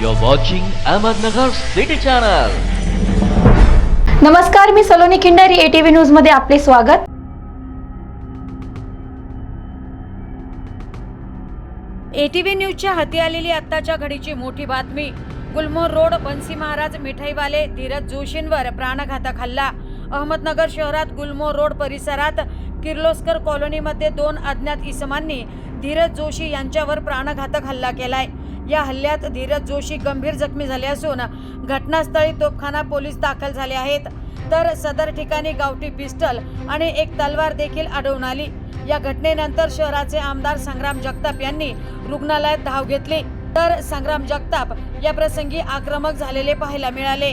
You're watching Ahmednagar City Channel. नमस्कार मी Saloni Khindari ATV न्यूजमध्ये आपले स्वागत. एटीव्ही न्यूजच्या हाती आलेली आत्ताच्या घडीची मोठी बातमी. गुलमोहर रोड बन्सी महाराज मिठाईवाले धीरज जोशींवर प्राणघातक हल्ला. अहमदनगर शहरात गुलमोहर रोड परिसरात किर्लोस्कर कॉलनीमध्ये दोन अज्ञात इसमांनी धीरज जोशी यांच्यावर प्राणघातक हल्ला केलाय. या हल्ल्यात धीरज जोशी गंभीर जखमी झाले असून घटनास्थळी तोफखाना पोलीस दाखल झाले आहेत. तर सदर ठिकाणी गावठी पिस्टल आणि एक तलवार देखील आढळून आली. या घटनेनंतर शहराचे आमदार संग्राम जगताप यांनी रुग्णालयात धाव घेतली. तर संग्राम जगताप या प्रसंगी आक्रमक झालेले पाहायला मिळाले.